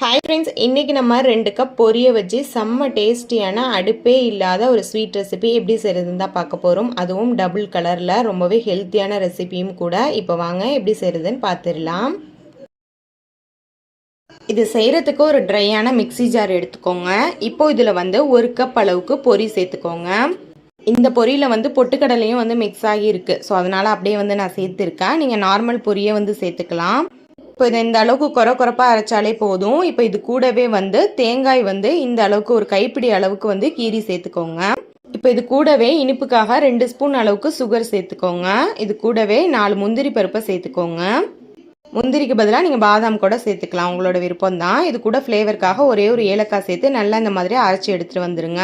Hi friends இன்றைக்கி நம்ம ரெண்டு கப் பொரிய வச்சு செம்ம டேஸ்டியான அடுப்பே இல்லாத ஒரு ஸ்வீட் ரெசிபி எப்படி செய்கிறதுன்னு தான் பார்க்க போகிறோம் அதுவும் டபுள் கலரில் ரொம்பவே ஹெல்த்தியான ரெசிபியும் கூட. இப்போ வாங்க எப்படி செய்கிறதுன்னு பார்த்துடலாம். இது செய்கிறதுக்கு ஒரு ட்ரையான மிக்ஸி ஜார் எடுத்துக்கோங்க. இப்போ இதில் வந்து ஒரு கப் அளவுக்கு பொரி சேர்த்துக்கோங்க. இந்த பொரியில் வந்து பொட்டுக்கடலையும் வந்து மிக்ஸ் ஆகி இருக்குது ஸோ அதனால் அப்படியே வந்து நான் சேர்த்துருக்கேன். நீங்கள் நார்மல் பொரியை வந்து சேர்த்துக்கலாம். இப்போ இது இந்த அளவுக்கு குறை குறைப்பாக அரைச்சாலே போதும். இப்போ இது கூடவே வந்து தேங்காய் வந்து இந்த அளவுக்கு ஒரு கைப்பிடி அளவுக்கு வந்து கீரி சேர்த்துக்கோங்க. இப்போ இது கூடவே இனிப்புக்காக ரெண்டு ஸ்பூன் அளவுக்கு சுகர் சேர்த்துக்கோங்க. இது கூடவே நாலு முந்திரி பருப்பை சேர்த்துக்கோங்க. முந்திரிக்கு பதிலாக நீங்கள் பாதாம் கூட சேர்த்துக்கலாம். உங்களோட விருப்பம் தான் இது கூட ஃப்ளேவருக்காக ஒரே ஒரு ஏலக்காய் சேர்த்து நல்லா இந்த மாதிரி அரைச்சி எடுத்துகிட்டு வந்துடுங்க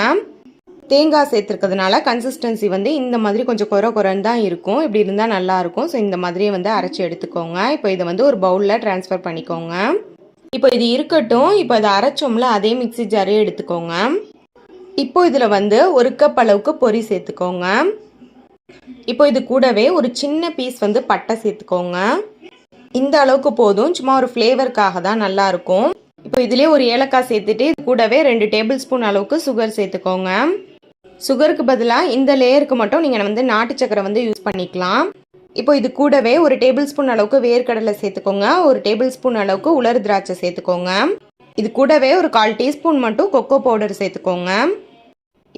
தேங்காய் சேர்த்துருக்கிறதுனால கன்சிஸ்டன்சி வந்து இந்த மாதிரி கொஞ்சம் குறை குறைன்னு தான் இருக்கும். இப்படி இருந்தால் நல்லாயிருக்கும் ஸோ இந்த மாதிரியே வந்து அரைச்சி எடுத்துக்கோங்க. இப்போ இதை வந்து ஒரு பவுலில் ட்ரான்ஸ்ஃபர் பண்ணிக்கோங்க. இப்போ இது இருக்கட்டும். இப்போ இதை அரைச்சோம்ல அதே மிக்சி ஜாரே எடுத்துக்கோங்க. இப்போ இதில் வந்து ஒரு கப் அளவுக்கு பொரி சேர்த்துக்கோங்க. இப்போ இது கூடவே ஒரு சின்ன பீஸ் வந்து பட்டை சேர்த்துக்கோங்க. இந்த அளவுக்கு போதும். சும்மா ஒரு ஃப்ளேவருக்காக தான் நல்லாயிருக்கும் இப்போ இதுலேயே ஒரு ஏலக்காய் சேர்த்துட்டு கூடவே ரெண்டு டேபிள் ஸ்பூன் அளவுக்கு சுகர் சேர்த்துக்கோங்க. சுகருக்கு பதிலாக இந்த லேயருக்கு மட்டும் நீங்கள் வந்து நாட்டு சக்கரை வந்து யூஸ் பண்ணிக்கலாம். இப்போ இது கூடவே ஒரு டேபிள் ஸ்பூன் அளவுக்கு வேர்க்கடலை சேர்த்துக்கோங்க. ஒரு டேபிள் ஸ்பூன் அளவுக்கு உலர் திராட்சை சேர்த்துக்கோங்க. இது கூடவே ஒரு கால் டீஸ்பூன் மட்டும் கொக்கோ பவுடர் சேர்த்துக்கோங்க.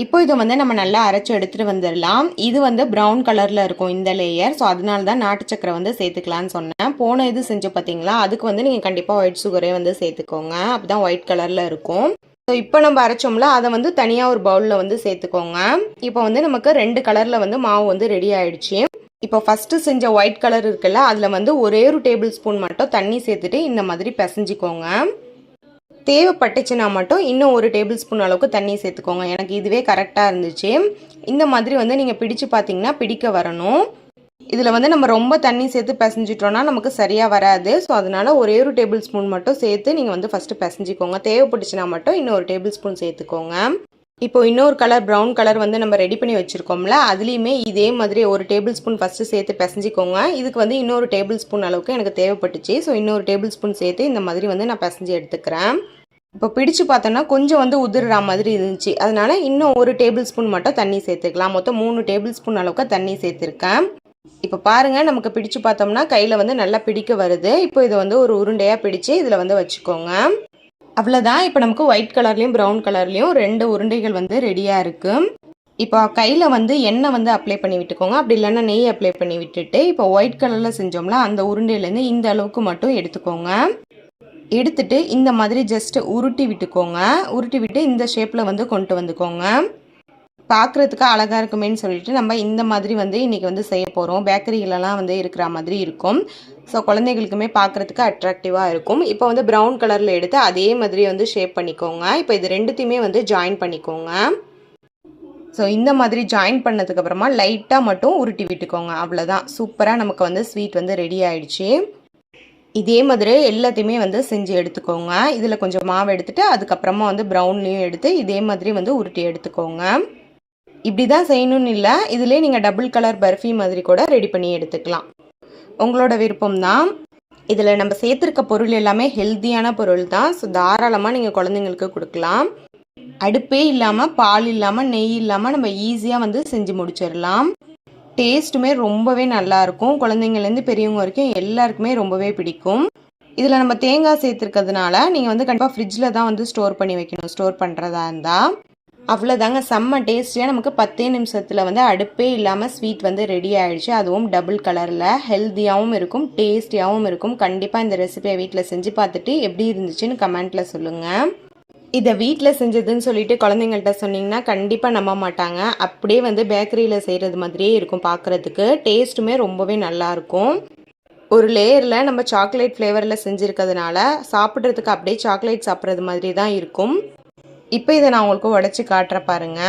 இப்போ இதை வந்து நம்ம நல்லா அரைச்சி எடுத்துகிட்டு வந்துடலாம். இது வந்து ப்ரௌன் கலரில் இருக்கும் இந்த லேயர் ஸோ அதனால தான் நாட்டு சக்கரை வந்து சேர்த்துக்கலான்னு சொன்னேன். போன இது செஞ்சு பார்த்தீங்களா அதுக்கு வந்து நீங்கள் கண்டிப்பாக ஒயிட் சுகரே வந்து சேர்த்துக்கோங்க. அப்போ தான் ஒயிட் கலரில் இருக்கும். ஸோ இப்போ நம்ம அரைச்சோம்ல அதை வந்து தனியாக ஒரு பவுலில் வந்து சேர்த்துக்கோங்க. இப்போ வந்து நமக்கு ரெண்டு கலரில் வந்து மாவு வந்து ரெடி ஆயிடுச்சு. இப்போ ஃபஸ்ட்டு செஞ்ச ஒயிட் கலர் இருக்குல்ல அதில் வந்து ஒரே ஒரு டேபிள் ஸ்பூன் மட்டும் தண்ணி சேர்த்துட்டு இந்த மாதிரி பிசைஞ்சிக்கோங்க. தேவைப்பட்டுச்சுன்னா மட்டும் இன்னும் ஒரு டேபிள் ஸ்பூன் அளவுக்கு தண்ணி சேர்த்துக்கோங்க. எனக்கு இதுவே கரெக்டாக இருந்துச்சு. இந்த மாதிரி வந்து நீங்கள் பிடிச்சு பார்த்தீங்கன்னா பிடிக்க வரணும். இதில் வந்து நம்ம ரொம்ப தண்ணி சேர்த்து பிசைஞ்சிட்டோன்னா நமக்கு சரியாக வராது. ஸோ அதனால் ஒரே ஒரு டேபிள் ஸ்பூன் மட்டும் சேர்த்து நீங்கள் வந்து ஃபஸ்ட்டு பிசைஞ்சிக்கோங்க. தேவைப்பட்டுச்சுன்னா மட்டும் இன்னொரு டேபிள் ஸ்பூன் சேர்த்துக்கோங்க. இப்போ இன்னொரு கலர் ப்ரௌன் கலர் வந்து நம்ம ரெடி பண்ணி வச்சுருக்கோம்ல அதுலேயுமே இதே மாதிரி ஒரு டேபிள் ஸ்பூன் ஃபஸ்ட்டு சேர்த்து பிசைஞ்சிக்கோங்க. இதுக்கு வந்து இன்னொரு டேபிள் ஸ்பூன் அளவுக்கு எனக்கு தேவைப்பட்டுச்சு. ஸோ இன்னொரு டேபிள் ஸ்பூன் சேர்த்து இந்த மாதிரி வந்து நான் பிசைஞ்சு எடுத்துக்கிறேன். இப்போ பிடிச்சு பார்த்தோன்னா கொஞ்சம் வந்து உதிர்ற மாதிரி இருந்துச்சு. அதனால் இன்னும் ஒரு டேபிள் ஸ்பூன் மட்டும் தண்ணி சேர்த்துக்கலாம். மொத்தம் மூணு டேபிள் ஸ்பூன் அளவுக்கு தண்ணி சேர்த்துருக்கேன். இப்போ பாருங்கள் நமக்கு பிடிச்சு பார்த்தோம்னா கையில் வந்து நல்லா பிடிக்க வருது. இப்போ இதை வந்து ஒரு உருண்டையாக பிடிச்சு இதில் வந்து வச்சுக்கோங்க. அவ்வளோதான் இப்போ நமக்கு ஒயிட் கலர்லேயும் ப்ரௌன் கலர்லேயும் ரெண்டு உருண்டைகள் வந்து ரெடியாக இருக்குது இப்போ கையில் வந்து எண்ணெய் வந்து அப்ளை பண்ணி விட்டுக்கோங்க. அப்படி இல்லைன்னா நெய் அப்ளை பண்ணி விட்டுட்டு இப்போ ஒயிட் கலரில் செஞ்சோம்ல அந்த உருண்டையிலேருந்து இந்த அளவுக்கு மட்டும் எடுத்துக்கோங்க. எடுத்துட்டு இந்த மாதிரி ஜஸ்ட் உருட்டி விட்டுக்கோங்க. உருட்டி விட்டு இந்த ஷேப்பில் வந்து கொண்டு வந்துக்கோங்க. பார்க்குறதுக்கு அழகாக இருக்குமேன்னு சொல்லிட்டு நம்ம இந்த மாதிரி வந்து இன்றைக்கி வந்து செய்ய போகிறோம் பேக்கரிகளெல்லாம் வந்து இருக்கிற மாதிரி இருக்கும். ஸோ குழந்தைகளுக்குமே பார்க்குறதுக்கு அட்ராக்டிவாக இருக்கும். இப்போ வந்து ப்ரௌன் கலரில் எடுத்து அதே மாதிரி வந்து ஷேப் பண்ணிக்கோங்க. இப்போ இது ரெண்டுத்தையுமே வந்து ஜாயின் பண்ணிக்கோங்க. ஸோ இந்த மாதிரி ஜாயின் பண்ணதுக்கப்புறமா லைட்டாக மட்டும் உருட்டி விட்டுக்கோங்க. அவ்வளோதான் சூப்பராக நமக்கு வந்து ஸ்வீட் வந்து ரெடி ஆயிடுச்சு. இதே மாதிரி எல்லாத்தையுமே வந்து செஞ்சு எடுத்துக்கோங்க. இதில் கொஞ்சம் மாவு எடுத்துகிட்டு அதுக்கப்புறமா வந்து ப்ரௌன்லேயும் எடுத்து இதே மாதிரி வந்து உருட்டி எடுத்துக்கோங்க. இப்படி தான் செய்யணும்னு இல்லை. இதிலே நீங்கள் டபுள் கலர் பர்ஃபி மாதிரி கூட ரெடி பண்ணி எடுத்துக்கலாம். உங்களோட விருப்பம் தான். இதில் நம்ம சேர்த்துருக்க பொருள் எல்லாமே ஹெல்த்தியான பொருள் தான். ஸோ தாராளமாக நீங்கள் குழந்தைங்களுக்கு கொடுக்கலாம். அடுப்பே இல்லாமல் பால் இல்லாமல் நெய் இல்லாமல் நம்ம ஈஸியாக வந்து செஞ்சு முடிச்சிடலாம். டேஸ்ட்டுமே ரொம்பவே நல்லாயிருக்கும் குழந்தைங்கள்லேருந்து பெரியவங்க வரைக்கும் எல்லாருக்குமே ரொம்பவே பிடிக்கும். இதில் நம்ம தேங்காய் சேர்த்துருக்கிறதுனால நீங்கள் வந்து கண்டிப்பாக ஃப்ரிட்ஜில் தான் வந்து ஸ்டோர் பண்ணி வைக்கணும். ஸ்டோர் பண்ணுறதா இருந்தால் அவ்வளோதாங்க செம்ம டேஸ்டியாக நமக்கு பத்தே நிமிஷத்தில் வந்து அடுப்பே இல்லாமல் ஸ்வீட் வந்து ரெடி ஆகிடுச்சு அதுவும் டபுள் கலரில் ஹெல்த்தியாகவும் இருக்கும் டேஸ்டியாகவும் இருக்கும். கண்டிப்பாக இந்த ரெசிபியை வீட்டில் செஞ்சு பார்த்துட்டு எப்படி இருந்துச்சுன்னு கமெண்ட்டில் சொல்லுங்கள் இதை வீட்டில் செஞ்சதுன்னு சொல்லிட்டு குழந்தைங்கள்ட்ட சொன்னீங்கன்னா கண்டிப்பாக நம்ப மாட்டாங்க. அப்படியே வந்து பேக்கரியில் செய்கிறது மாதிரியே இருக்கும் பார்க்குறதுக்கு டேஸ்ட்டுமே ரொம்பவே நல்லாயிருக்கும் ஒரு லேயரில் நம்ம சாக்லேட் ஃப்ளேவரில் செஞ்சுருக்கிறதுனால சாப்பிட்றதுக்கு அப்படியே சாக்லேட் சாப்பிட்றது மாதிரி தான் இருக்கும். இப்போ இதை நான் உங்களுக்கு உடச்சி காட்டுற பாருங்க.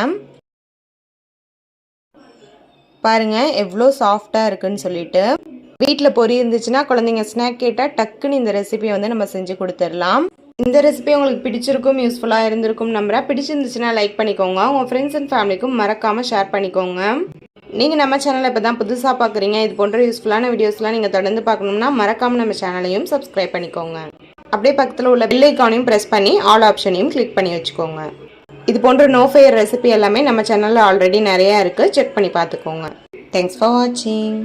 பாருங்க எவ்வளோ சாஃப்டாக இருக்குன்னு சொல்லிட்டு. வீட்டில் பொறி இருந்துச்சுன்னா குழந்தைங்க ஸ்நாக் கேட்டால் டக்குன்னு இந்த ரெசிபியை வந்து நம்ம செஞ்சு கொடுத்துடலாம். இந்த ரெசிபி உங்களுக்கு பிடிச்சிருக்கும் யூஸ்ஃபுல்லாக இருந்திருக்கும் நம்புறேன். பிடிச்சிருந்துச்சுன்னா லைக் பண்ணிக்கோங்க. உங்கள் ஃப்ரெண்ட்ஸ் அண்ட் ஃபேமிலிக்கும் மறக்காமல் ஷேர் பண்ணிக்கோங்க. நீங்கள் நம்ம சேனலை இப்போ தான் புதுசாக பார்க்குறீங்க இது போன்ற யூஸ்ஃபுல்லான வீடியோஸ்லாம் நீங்கள் தொடர்ந்து பார்க்கணும்னா மறக்காமல் நம்ம சேனலையும் சப்ஸ்கிரைப் பண்ணிக்கோங்க. அப்படியே பக்கத்தில் உள்ள பில்லைக்கானையும் ப்ரெஸ் பண்ணி ஆல் ஆப்ஷனையும் கிளிக் பண்ணி வச்சுக்கோங்க. இது போன்ற நோ ஃபயர் ரெசிபி எல்லாமே நம்ம சேனலில் ஆல்ரெடி நிறையா இருக்குது செக் பண்ணி பார்த்துக்கோங்க. தேங்க்ஸ் ஃபார் வாட்சிங்